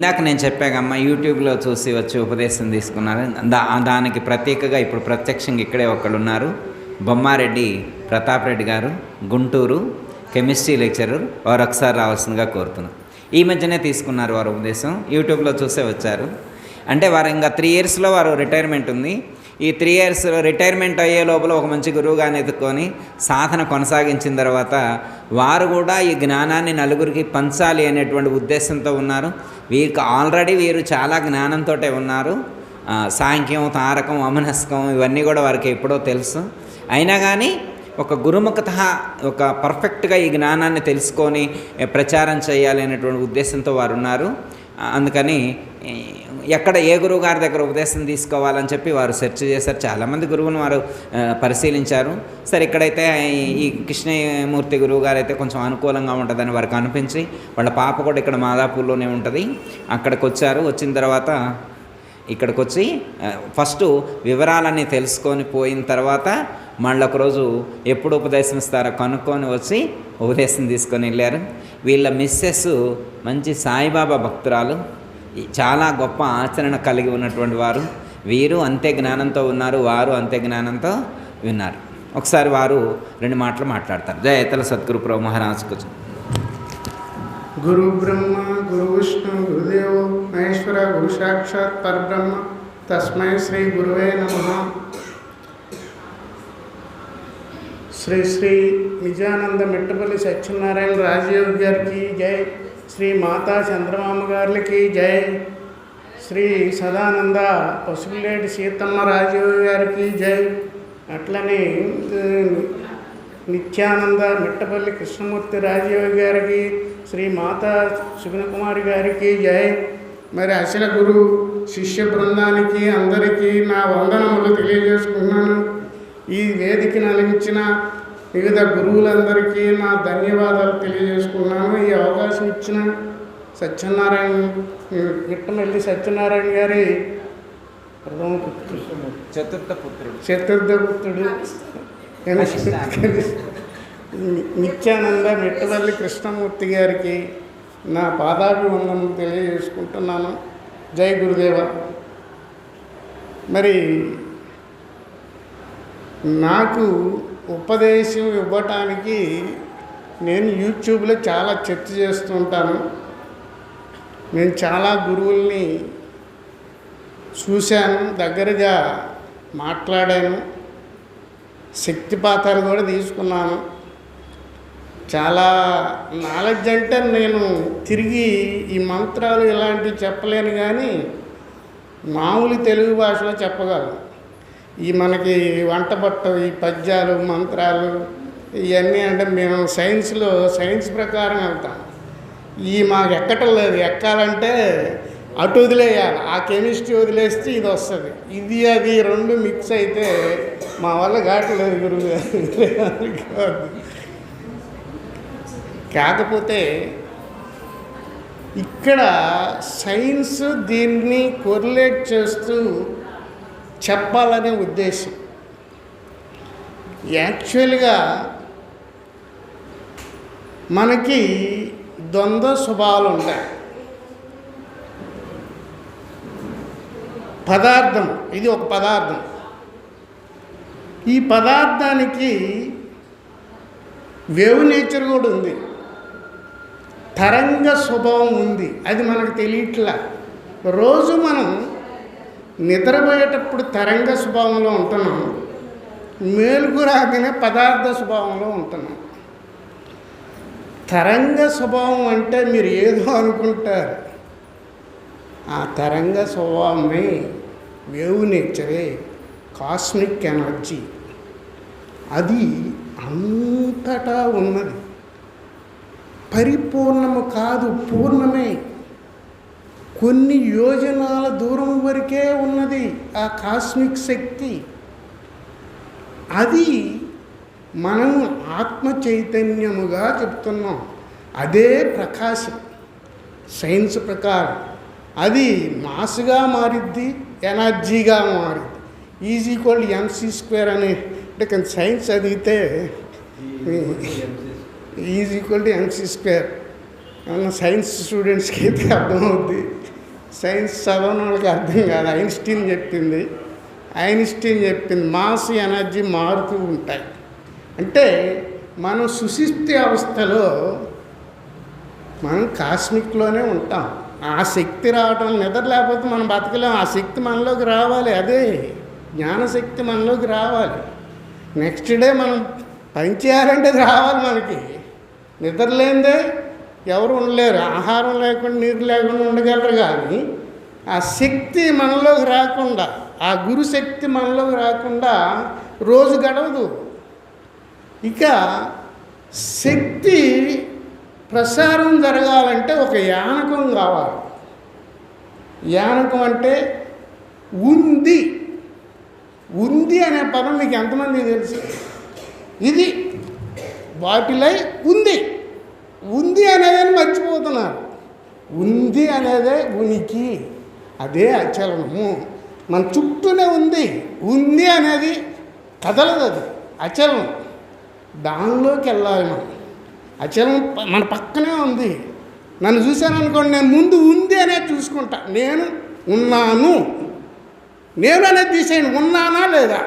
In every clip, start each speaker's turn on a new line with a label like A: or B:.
A: ఇందాక నేను చెప్పాకమ్మ యూట్యూబ్లో చూసి వచ్చి ఉపదేశం తీసుకున్నారు దా దానికి ప్రత్యేకగా ఇప్పుడు ప్రత్యక్షంగా ఇక్కడే ఒకళ్ళు ఉన్నారు బొమ్మారెడ్డి ప్రతాప్ రెడ్డి గారు గుంటూరు కెమిస్ట్రీ లెక్చరర్ వారు ఒకసారి రావాల్సిందిగా కోరుతున్నారు ఈ మధ్యనే తీసుకున్నారు వారు ఉపదేశం యూట్యూబ్లో చూసే వచ్చారు అంటే వారు ఇంకా త్రీ ఇయర్స్లో వారు రిటైర్మెంట్ ఉంది ఈ త్రీ ఇయర్స్ రిటైర్మెంట్ అయ్యే లోపల ఒక మంచి గురువుగాని ఎదుర్కొని సాధన కొనసాగించిన తర్వాత వారు కూడా ఈ జ్ఞానాన్ని నలుగురికి పంచాలి అనేటువంటి ఉద్దేశంతో ఉన్నారు వీరికి ఆల్రెడీ వీరు చాలా జ్ఞానంతో ఉన్నారు సాంఖ్యం తారకం అమనస్కం ఇవన్నీ కూడా వారికి ఎప్పుడో తెలుసు అయినా కానీ ఒక గురుముఖత ఒక పర్ఫెక్ట్గా ఈ జ్ఞానాన్ని తెలుసుకొని ప్రచారం చేయాలి అనేటువంటి ఉద్దేశంతో వారు ఉన్నారు అందుకని ఎక్కడ ఏ గురువు గారి దగ్గర ఉపదేశం తీసుకోవాలని చెప్పి వారు సెర్చ్ చేశారు చాలామంది గురువును వారు పరిశీలించారు సరే ఇక్కడైతే ఈ కృష్ణమూర్తి గురువు గారు అయితే కొంచెం అనుకూలంగా ఉంటుందని వారికి అనిపించి వాళ్ళ పాప కూడా ఇక్కడ మాదాపూర్లోనే ఉంటుంది అక్కడికి వచ్చారు వచ్చిన తర్వాత ఇక్కడికి వచ్చి ఫస్ట్ వివరాలన్నీ తెలుసుకొని పోయిన తర్వాత మళ్ళీ ఒకరోజు ఎప్పుడు ఉపదేశం ఇస్తారో కనుక్కొని వచ్చి ఉపదేశం తీసుకొని వెళ్ళారు వీళ్ళ మిస్సెస్ మంచి సాయిబాబా భక్తురాలు చాలా గొప్ప ఆచరణ కలిగి ఉన్నటువంటి వారు వీరు అంతే జ్ఞానంతో ఉన్నారు వారు అంతే జ్ఞానంతో విన్నారు ఒకసారి వారు రెండు మాటలు మాట్లాడతారు జయతల సద్గురు ప్రభు మహారాజ్ కోసం
B: గురు బ్రహ్మ గురు విష్ణు గురుదేవో మహేశ్వర గురు సాక్షాత్ పరబ్రహ్మ తస్మై శ్రీ గురువే నమ శ్రీ శ్రీ నిజానంద మిట్టపల్లి సత్యనారాయణ రాజయోగి గారికి జై శ్రీ మాతా చంద్రమామ గారికి జై శ్రీ సదానంద పసుపులేటి సీతమ్మ రాజయోగి గారికి జై అట్లనే నిత్యానంద మిట్టపల్లి కృష్ణమూర్తి రాజయోగి గారికి శ్రీ మాతా సుగుణకుమారి గారికి జై మరి అసల గురు శిష్య బృందానికి అందరికీ నా వందనములు తెలియజేసుకున్నాను ఈ వేదికను అలగించిన వివిధ గురువులందరికీ నా ధన్యవాదాలు తెలియజేసుకున్నాను ఈ అవకాశం ఇచ్చిన సత్యనారాయణ గిట్టమల్లి సత్యనారాయణ గారి ప్రథమ చతుర్థ పుత్రుడు చతుర్థ పుత్రుడు నిత్యానంద మిట్టవల్లి కృష్ణమూర్తి గారికి నా పాదాభివందనం తెలియజేసుకుంటున్నాను జై గురుదేవ మరి నాకు ఉపదేశం ఇవ్వటానికి నేను యూట్యూబ్లో చాలా చర్చ చేస్తుంటాను నేను చాలా గురువుల్ని చూశాను దగ్గరగా మాట్లాడాను పాత్రలు కూడా తీసుకున్నాను చాలా నాలెడ్జ్ అంటే నేను తిరిగి ఈ మంత్రాలు ఇలాంటివి చెప్పలేను కానీ మామూలు తెలుగు భాషలో చెప్పగలను ఈ మనకి వంట పట్టు ఈ పద్యాలు మంత్రాలు ఇవన్నీ అంటే మేము సైన్స్లో సైన్స్ ప్రకారం వెళ్తాం ఈ మాకు ఎక్కటం లేదు ఎక్కాలంటే అటు వదిలేయాలి ఆ కెమిస్ట్రీ వదిలేస్తే ఇది వస్తుంది ఇది అది రెండు మిక్స్ అయితే మా వల్ల కావట్లేదు గురువు కాకపోతే ఇక్కడ సైన్స్ దీన్ని కొరిలేట్ చేస్తూ చెప్పాలనే ఉద్దేశం యాక్చువల్గా మనకి ద్వంద్వ స్వభావాలు ఉంటాయి పదార్థం ఇది ఒక పదార్థం ఈ పదార్థానికి వేవ్ నేచర్ కూడా ఉంది తరంగ స్వభావం ఉంది అది మనకు తెలియట్లా రోజు మనం నిద్రపోయేటప్పుడు తరంగ స్వభావంలో ఉంటున్నాం మేలుకు రాగానే పదార్థ స్వభావంలో ఉంటున్నాం తరంగ స్వభావం అంటే మీరు ఏదో అనుకుంటారు ఆ తరంగ స్వభావమే వేవు నేచరే కాస్మిక్ ఎనర్జీ అది అంతటా ఉన్నది పరిపూర్ణము కాదు పూర్ణమే కొన్ని యోజనాల దూరం వరకే ఉన్నది ఆ కాస్మిక్ శక్తి అది మనం ఆత్మ చైతన్యముగా చెప్తున్నాం అదే ప్రకాశం సైన్స్ ప్రకారం అది మాస్గా మారిద్ది ఎనర్జీగా మారిద్ది ఈజీ కోల్డ్ ఎంసీ స్క్వేర్ అని అంటే కానీ సైన్స్ చదివితే easy cold MC square science స్టూడెంట్స్కి అయితే అర్థమవుద్ది సైన్స్ చదవని వాళ్ళకి అర్థం కాదు ఐన్స్టీన్ చెప్పింది ఐన్స్టీన్ చెప్పింది మాస్ ఎనర్జీ మారుతూ ఉంటాయి అంటే మనం సుశిష్టి అవస్థలో మనం కాస్మిక్లోనే ఉంటాం ఆ శక్తి రావటం నిద్ర లేకపోతే మనం బతకలేం ఆ శక్తి మనలోకి రావాలి అదే జ్ఞానశక్తి మనలోకి రావాలి నెక్స్ట్ డే మనం పని చేయాలంటే రావాలి మనకి నిద్ర లేనిదే ఎవరు ఉండలేరు ఆహారం లేకుండా నీరు లేకుండా ఉండగలరు కానీ ఆ శక్తి మనలోకి రాకుండా ఆ గురు శక్తి మనలోకి రాకుండా రోజు గడవదు ఇక శక్తి ప్రసారం జరగాలంటే ఒక యానకం కావాలి యానకం అంటే ఉంది ఉంది అనే పదం మీకు ఎంతమంది తెలుసు ఇది వాటిలై ఉంది ఉంది అనేదే ఉనికి అదే అచలనము మన చుట్టూనే ఉంది ఉంది అనేది కదలదు అది అచలం దానిలోకి వెళ్ళాలి మనం అచలం మన పక్కనే ఉంది నన్ను చూశాను అనుకోండి నేను ముందు ఉంది అనేది చూసుకుంటా నేను ఉన్నాను నేను అనేది తీసేయండి ఉన్నానా లేదా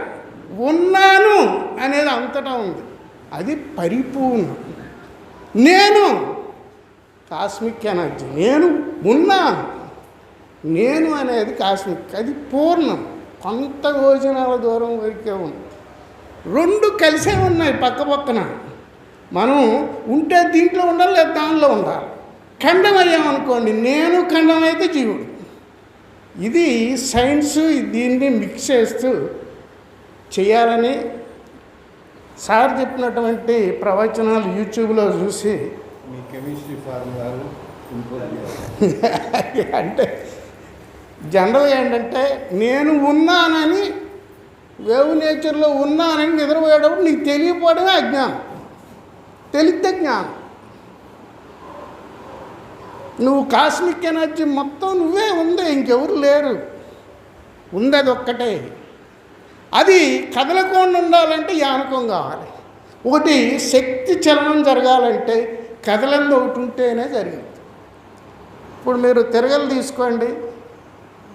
B: ఉన్నాను అనేది అంతటా ఉంది అది పరిపూర్ణం నేను కాస్మిక్ ఎనర్జీ నేను ఉన్నాను నేను అనేది కాస్మిక్ అది పూర్ణం కొంత భోజనాల దూరం వరకే ఉంది రెండు కలిసే ఉన్నాయి పక్క పక్కన మనం ఉంటే దీంట్లో ఉండాలి లేదా దానిలో ఉండాలి ఖండమయ్యామనుకోండి నేను ఖండమైతే జీవుడు ఇది సైన్స్ దీన్ని మిక్స్ చేస్తూ చేయాలని సార్ చెప్పినటువంటి ప్రవచనాలు యూట్యూబ్లో చూసి కెమిస్ట్రీ ఫార్ములాలు అంటే జనరల్ ఏంటంటే నేను ఉన్నానని వేవ్ నేచర్లో ఉన్నానని నిద్రపోయేటప్పుడు నీకు తెలియపోవడమే అజ్ఞానం తెలిస్తే జ్ఞానం నువ్వు కాస్మిక్ ఎనర్జీ మొత్తం నువ్వే ఉంది ఇంకెవరు లేరు ఉంది అది ఒక్కటే అది కదలకుండా ఉండాలంటే యానకం కావాలి ఒకటి శక్తి చలనం జరగాలంటే కదలంది ఒకటి ఉంటేనే జరిగింది ఇప్పుడు మీరు తిరగలు తీసుకోండి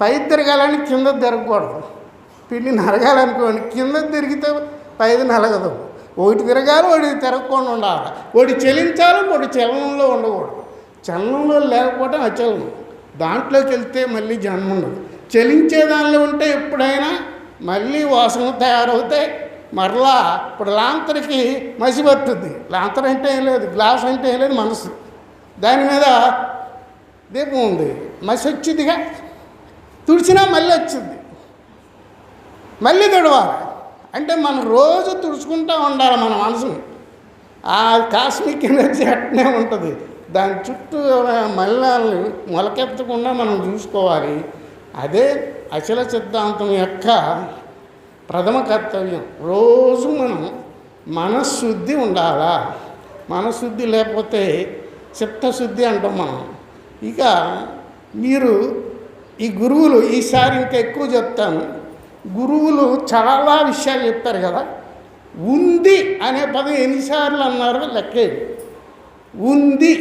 B: పై తిరగాలని కింద తిరగకూడదు పిండి నరగాలనుకోండి కింద తిరిగితే పైది నలగదు ఒకటి తిరగాలి ఒకటి తిరగకుండా ఉండాలి ఒకటి చెలించాలి ఒకటి చలనంలో ఉండకూడదు చలనంలో లేకపోవడం అచలనం దాంట్లోకి వెళ్తే మళ్ళీ జన్మ ఉండదు చెలించే దానిలో ఉంటే ఎప్పుడైనా మళ్ళీ వాసన తయారవుతాయి మరలా ఇప్పుడు లాంతరికి మసి పట్టుద్ది లాంతర్ అంటే ఏం లేదు గ్లాస్ అంటే ఏం లేదు మనసు దాని మీద దీపం ఉంది మసి వచ్చిందిగా తుడిచినా మళ్ళీ వచ్చింది మళ్ళీ తుడవాలి అంటే మనం రోజు తుడుచుకుంటూ ఉండాలి మన మనసుని ఆ కాస్మిక్ ఎనర్జీ అట్నే ఉంటుంది దాని చుట్టూ మళ్ళీ మొలకెత్తకుండా మనం చూసుకోవాలి అదే అచల సిద్ధాంతం యొక్క ప్రథమ కర్తవ్యం రోజు మనం మనశుద్ధి ఉండాలా మనశుద్ధి లేకపోతే చిత్తశుద్ధి అంటాం మనం ఇక మీరు ఈ గురువులు ఈసారి ఇంకా ఎక్కువ చెప్తాను గురువులు చాలా విషయాలు చెప్పారు కదా ఉంది అనే పదం ఎన్నిసార్లు అన్నారు లెక్కేది ఉంది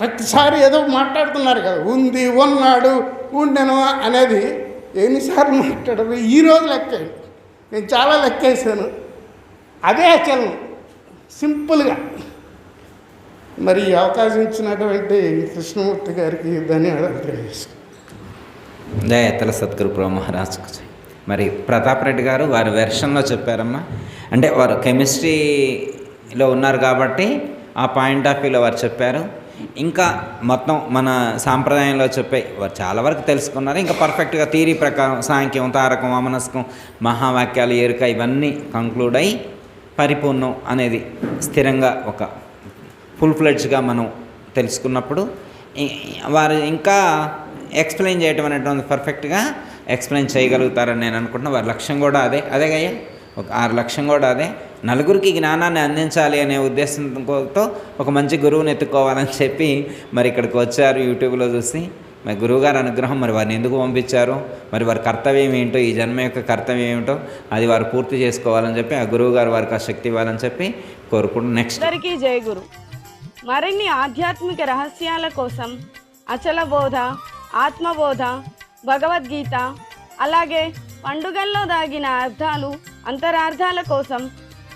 B: ప్రతిసారి ఏదో మాట్లాడుతున్నారు కదా ఉంది ఉన్నాడు ఉండెను అనేది ఎన్నిసార్లు మాట్లాడారు ఈరోజు లెక్కేయండి నేను చాలా లెక్కేసాను అదే చలనం సింపుల్గా మరి ఈ అవకాశం ఇచ్చినటువంటి కృష్ణమూర్తి గారికి ధన్యవాదాలు తెలియజేస్తాను
A: జయతల సద్గురు బ్రహ్మ మరి ప్రతాప్ రెడ్డి గారు వారి వెర్షన్లో చెప్పారమ్మా అంటే వారు కెమిస్ట్రీలో ఉన్నారు కాబట్టి ఆ పాయింట్ ఆఫ్ వ్యూలో వారు చెప్పారు ఇంకా మొత్తం మన సాంప్రదాయంలో చెప్పే వారు చాలా వరకు తెలుసుకున్నారు ఇంకా పర్ఫెక్ట్గా తీరి ప్రకారం సాంఖ్యం తారకం అమనస్కం మహావాక్యాలు ఏరుక ఇవన్నీ కంక్లూడ్ అయి పరిపూర్ణం అనేది స్థిరంగా ఒక ఫుల్ ఫ్లెడ్జ్గా మనం తెలుసుకున్నప్పుడు వారు ఇంకా ఎక్స్ప్లెయిన్ చేయటం అనేటువంటి పర్ఫెక్ట్గా ఎక్స్ప్లెయిన్ చేయగలుగుతారని నేను అనుకుంటున్నా వారి లక్ష్యం కూడా అదే అదే కయ్యా ఒక ఆరు లక్ష్యం కూడా అదే నలుగురికి జ్ఞానాన్ని అందించాలి అనే ఉద్దేశంతో ఒక మంచి గురువుని ఎత్తుకోవాలని చెప్పి మరి ఇక్కడికి వచ్చారు యూట్యూబ్లో చూసి మరి గురువుగారి అనుగ్రహం మరి వారిని ఎందుకు పంపించారు మరి వారి కర్తవ్యం ఏమిటో ఈ జన్మ యొక్క కర్తవ్యం ఏమిటో అది వారు పూర్తి చేసుకోవాలని చెప్పి ఆ గురువుగారు వారికి ఆ శక్తి ఇవ్వాలని చెప్పి కోరుకుంటూ నెక్స్ట్
C: అందరికీ జయ గురు మరిన్ని ఆధ్యాత్మిక రహస్యాల కోసం అచల బోధ ఆత్మబోధ భగవద్గీత అలాగే పండుగల్లో దాగిన అర్థాలు అంతరార్థాల కోసం